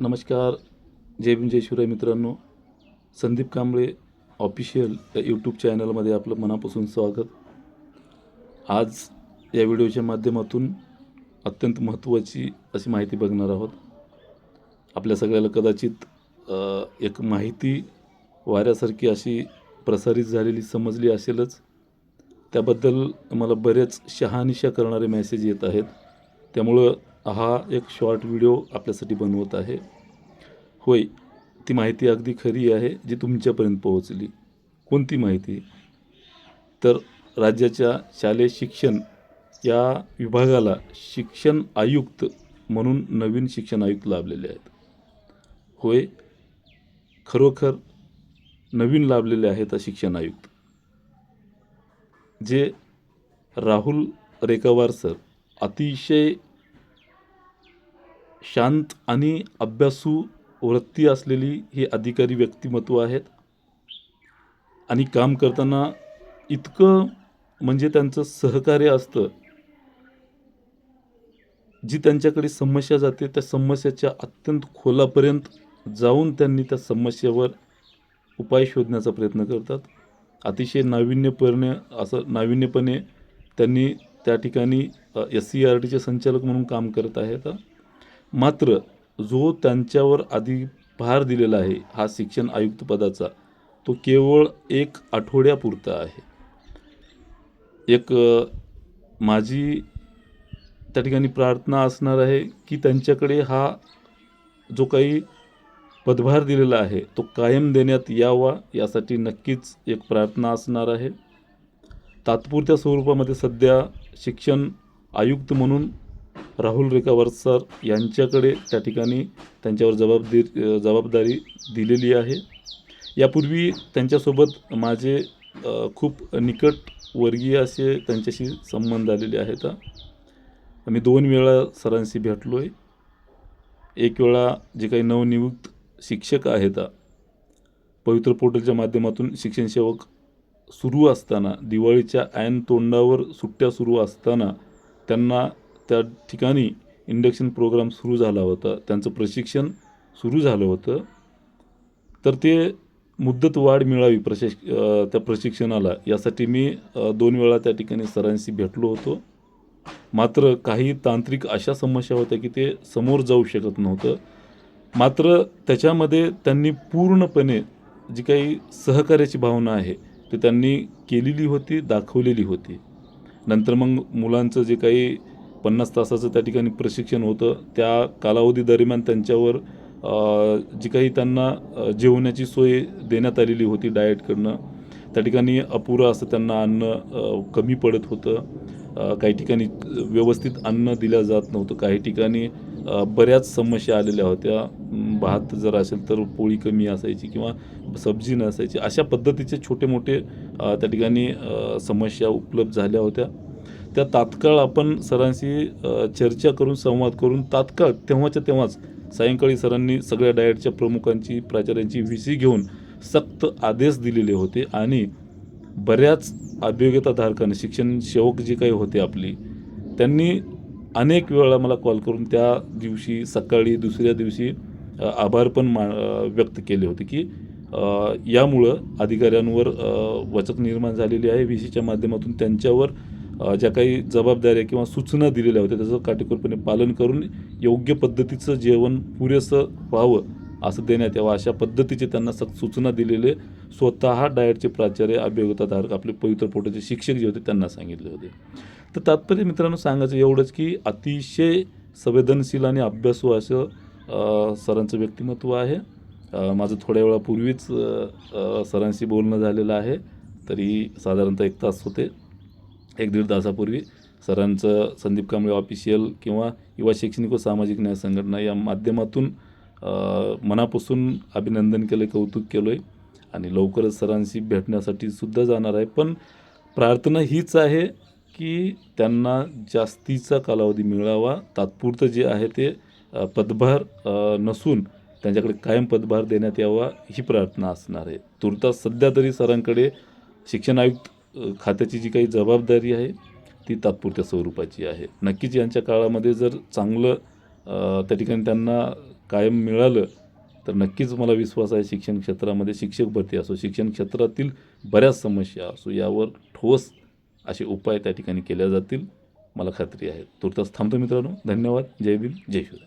नमस्कार. जय भीम जय शिवराय मित्रांनो. संदीप कांबळे ऑफिशियल या यूट्यूब चॅनलमध्ये आपलं मनापासून स्वागत. आज या व्हिडिओच्या माध्यमातून अत्यंत महत्त्वाची अशी माहिती बघणार आहोत. आपल्या सगळ्याला कदाचित एक माहिती वाऱ्यासारखी अशी प्रसारित झालेली समजली असेलच. त्याबद्दल मला बरेच शहानिशा करणारे मेसेज येत आहेत. त्यामुळं हा एक शॉर्ट व्हिडिओ आपल्यासाठी बनवत आहे. होय ती माहिती अगदी खरी आहे जी तुमच्यापर्यंत पोहोचली. कोणती माहिती? तर राज्याच्या शालेय शिक्षण या विभागाला शिक्षण आयुक्त म्हणून नवीन शिक्षण आयुक्त लाभलेले आहेत. होय खरोखर नवीन लाभलेले आहेत शिक्षण आयुक्त. जे राहुल रेखावार सर अतिशय शांत आणि अभ्यासू वृत्ती असलेली हे अधिकारी व्यक्तिमत्व आहेत. आणि काम करताना इतकं म्हणजे त्यांचं सहकार्य असतं. जी त्यांच्याकडे समस्या जाते त्या समस्याच्या अत्यंत खोलापर्यंत जाऊन त्यांनी त्या समस्येवर उपाय शोधण्याचा प्रयत्न करतात. अतिशय नाविन्यपणे असं नाविन्यपणे त्यांनी त्या ठिकाणी एस सी आर टीचे संचालक म्हणून काम करत आहेत. मात्र जो त्यांच्यावर आधी भार दिलेला आहे हा शिक्षण आयुक्त पदाचा तो केवळ एक आठवड्यापुरता आहे. एक माझी त्या ठिकाणी प्रार्थना असणार आहे की त्यांच्याकडे हा जो काही पदभार दिलेला आहे तो कायम देण्यात यावा यासाठी नक्कीच एक प्रार्थना असणार आहे. तात्पुरत्या स्वरूपामध्ये सध्या शिक्षण आयुक्त म्हणून राहुल रेखावर सर यांच्याकडे त्या ठिकाणी त्यांच्यावर जबाबदारी जबाबदारी दिलेली आहे. यापूर्वी त्यांच्यासोबत माझे खूप निकट वर्गीय असे त्यांच्याशी संबंध आलेले आहेत. मी दोन वेळा सरांशी भेटलो आहे एक वेळा जे काही नवनियुक्त शिक्षक आहेत पवित्र पोर्टलच्या माध्यमातून शिक्षण सेवक सुरू असताना दिवाळीच्या ऐन तोंडावर सुट्ट्या सुरू असताना त्यांना त्या ठिकाणी इंडक्शन प्रोग्राम सुरू झाला होता. त्यांचं प्रशिक्षण सुरू झालं होतं. तर ते मुद्दत वाढ मिळावी प्रशिक्ष त्या प्रशिक्षणाला. यासाठी मी दोन वेळा त्या ठिकाणी सरांशी भेटलो होतो. मात्र काही तांत्रिक अशा समस्या होत्या की ते समोर जाऊ शकत नव्हतं. मात्र त्याच्यामध्ये त्यांनी पूर्णपणे जी काही सहकार्याची भावना आहे ती त्यांनी केलेली होती दाखवलेली होती. नंतर मग मुलांचं जे काही पन्नास तासाचं त्या ठिकाणी प्रशिक्षण होतं. त्या कालावधी दरम्यान त्यांच्यावर जी काही त्यांना जेवण्याची सोय देण्यात आलेली होती डाएटकडनं त्या ठिकाणी अपुरं असं त्यांना अन्न कमी पडत होतं. काही ठिकाणी व्यवस्थित अन्न दिलं जात नव्हतं. काही ठिकाणी बऱ्याच समस्या आलेल्या होत्या. भात जर असेल तर पोळी कमी असायची किंवा सब्जी नसायची. अशा पद्धतीचे छोटे मोठे त्या ठिकाणी समस्या उपलब्ध झाल्या होत्या. त्या तात्काळ आपण सरांशी चर्चा करून संवाद करून तात्काळ तेव्हाच्या तेव्हाच सायंकाळी सरांनी सगळ्या डायटच्या प्रमुखांची प्राचार्यांची व्ही सी घेऊन सक्त आदेश दिलेले होते आणि बऱ्याच अभियोग्यताधारकांनी शिक्षण सेवक जे काही होते आपली त्यांनी अनेक वेळा मला कॉल करून त्या दिवशी सकाळी दुसऱ्या दिवशी आभार पण मा व्यक्त केले होते की यामुळं अधिकाऱ्यांवर वचक निर्माण झालेली आहे. व्ही सीच्या माध्यमातून त्यांच्यावर ज्या काही जबाबदाऱ्या किंवा सूचना दिलेल्या होत्या त्याचं काटेकोरपणे पालन करून योग्य पद्धतीचं जेवण पुरेसं व्हावं असं देण्यात यावं. अशा पद्धतीचे त्यांना स सूचना दिलेले स्वतः डाएटचे प्राचार्य अभियोगताधारक आपले पवित्र पोटाचे शिक्षक जे होते त्यांना सांगितले होते. तर तात्पर्य मित्रांनो सांगायचं एवढंच की अतिशय संवेदनशील आणि अभ्यासू असं सरांचं व्यक्तिमत्व आहे. माझं थोड्या वेळापूर्वीच सरांशी बोलणं झालेलं आहे. तरी साधारणतः एक तास होते. एक दीड तासापूर्वी सरांचं संदीप कांबळे ऑफिशियल किंवा युवा शैक्षणिक व सामाजिक न्याय संघटना या माध्यमातून मनापासून अभिनंदन केलं कौतुक केलं आहे आणि लवकरच सरांशी भेटण्यासाठी सुद्धा जाणार आहे. पण प्रार्थना हीच आहे की त्यांना जास्तीचा कालावधी मिळावा. तात्पुरतं जे आहे ते पदभार नसून त्यांच्याकडे कायम पदभार देण्यात यावा ही प्रार्थना असणार आहे. तुर्तास सध्या तरी सरांकडे शिक्षण आयुक्त खात्याची जी काही जबाबदारी आहे ती तात्पुरत्या स्वरूपाची आहे. नक्कीच यांच्या काळामध्ये जर चांगलं त्या ठिकाणी त्यांना कायम मिळालं तर नक्कीच मला विश्वास आहे शिक्षण क्षेत्रामध्ये शिक्षक भरती असो शिक्षण क्षेत्रातील बऱ्याच समस्या असो यावर ठोस असे उपाय त्या ठिकाणी केल्या जातील मला खात्री आहे. तुर्तास थांबतो मित्रांनो. धन्यवाद. जय भीम. जय शिवराय.